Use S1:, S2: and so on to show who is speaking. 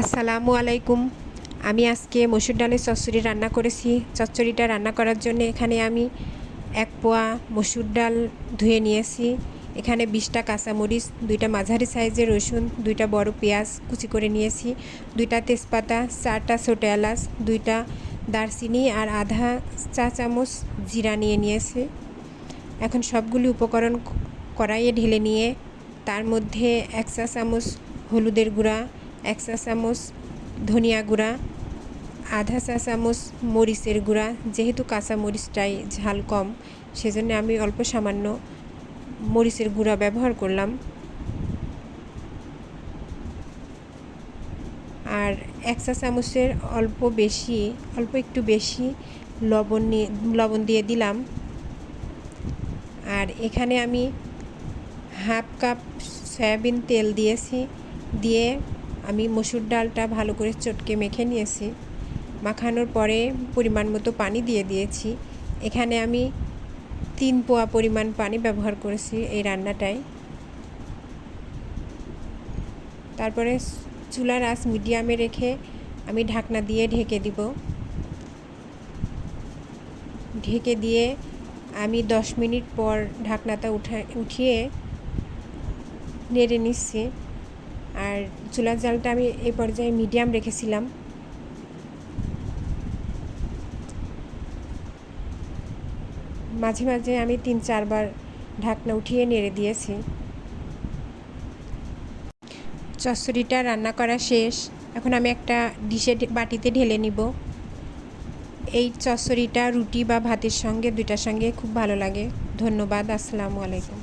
S1: আসসালামু আলাইকুম। আমি আজকে মসুর ডালের চচ্চড়ি রান্না করেছি। চচ্চড়িটা রান্না করার জন্য এখানে আমি এক পোয়া মসুর ডাল ধুয়ে নিয়েছি। এখানে বিশটা কাঁচামরিচ, দুইটা মাঝারি সাইজের রসুন, দুইটা বড় পেঁয়াজ কুচি করে নিয়েছি, দুইটা তেজপাতা, চারটা ছোটো এলাচ, দুইটা দারচিনি আর আধা চা চামচ জিরা নিয়ে নিয়েছি। এখন সবগুলি উপকরণ কড়াইয়ে ঢেলে নিয়ে তার মধ্যে এক চা চামচ হলুদের গুঁড়া এক চা চামচ ধনিয়া গুঁড়া, আধা চা চামচ মরিচের গুঁড়া, যেহেতু কাঁচা মরিচটাই ঝাল কম, সেজন্য আমি অল্প সামান্য মরিচের গুঁড়া ব্যবহার করলাম। আর এক চা চামচের অল্প বেশি, অল্প একটু বেশি লবণ নিয়ে লবণ দিয়ে দিলাম। আর এখানে আমি হাফ কাপ সয়াবিন তেল দিয়েছি, দিয়ে আমি মসুর ডালটা ভালো করে চটকে মেখে নিয়েছি। মাখানোর পরে পরিমাণ মতো পানি দিয়ে দিয়েছি। এখানে আমি তিন পোয়া পরিমাণ পানি ব্যবহার করেছি এই রান্নাটায়। তারপরে চুলার আঁচ মিডিয়ামে রেখে আমি ঢাকনা দিয়ে ঢেকে দিব। ঢেকে দিয়ে আমি দশ মিনিট পর ঢাকনাটা উঠা, উঠিয়ে নেড়ে নিচ্ছি। আর চুলার জালটা আমি এই পর্যায়ে মিডিয়াম রেখেছিলাম। মাঝে মাঝে আমি তিন চারবার ঢাকনা উঠিয়ে নেড়ে দিয়েছি। চচ্চড়িটা রান্না করা শেষ। এখন আমি একটা ডিশে বাটিতে ঢেলে নিব। এই চচ্চড়িটা রুটি বা ভাতের সঙ্গে দুইটার সঙ্গে খুব ভালো লাগে। ধন্যবাদ, আসসালামু আলাইকুম।